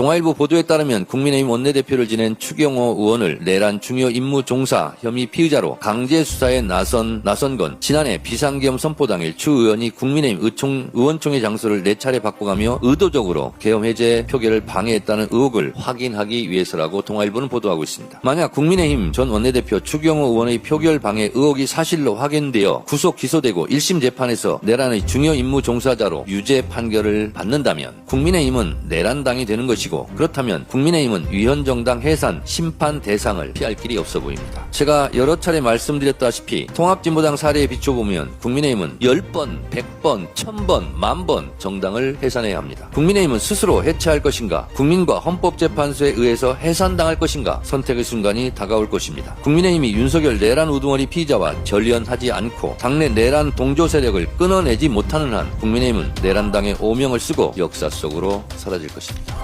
동아일보 보도에 따르면 국민의힘 원내대표를 지낸 추경호 의원을 내란 중요 임무 종사 혐의 피의자로 강제 수사에 나선 나선 건 지난해 비상계엄 선포 당일 추 의원이 국민의힘 의총 의원총회 장소를 네 차례 바꿔가며 의도적으로 계엄 해제 표결을 방해했다는 의혹을 확인하기 위해서라고 동아일보는 보도하고 있습니다. 만약 국민의힘 전 원내대표 추경호 의원의 표결 방해 의혹이 사실로 확인되어 구속 기소되고 1심 재판에서 내란의 중요 임무 종사자로 유죄 판결을 받는다면 국민의힘은 내란당이 되는 것이고 그렇다면 국민의힘은 위헌정당 해산 심판 대상을 피할 길이 없어 보입니다. 제가 여러 차례 말씀드렸다시피 통합진보당 사례에 비춰보면 국민의힘은 10번, 100번, 1000번, 만번 정당을 해산해야 합니다. 국민의힘은 스스로 해체할 것인가 국민과 헌법재판소에 의해서 해산당할 것인가 선택의 순간이 다가올 것입니다. 국민의힘이 윤석열 내란 우두머리 피의자와 전련하지 않고 당내 내란 동조 세력을 끊어내지 못하는 한 국민의힘은 내란당의 오명을 쓰고 역사 속으로 사라질 것입니다.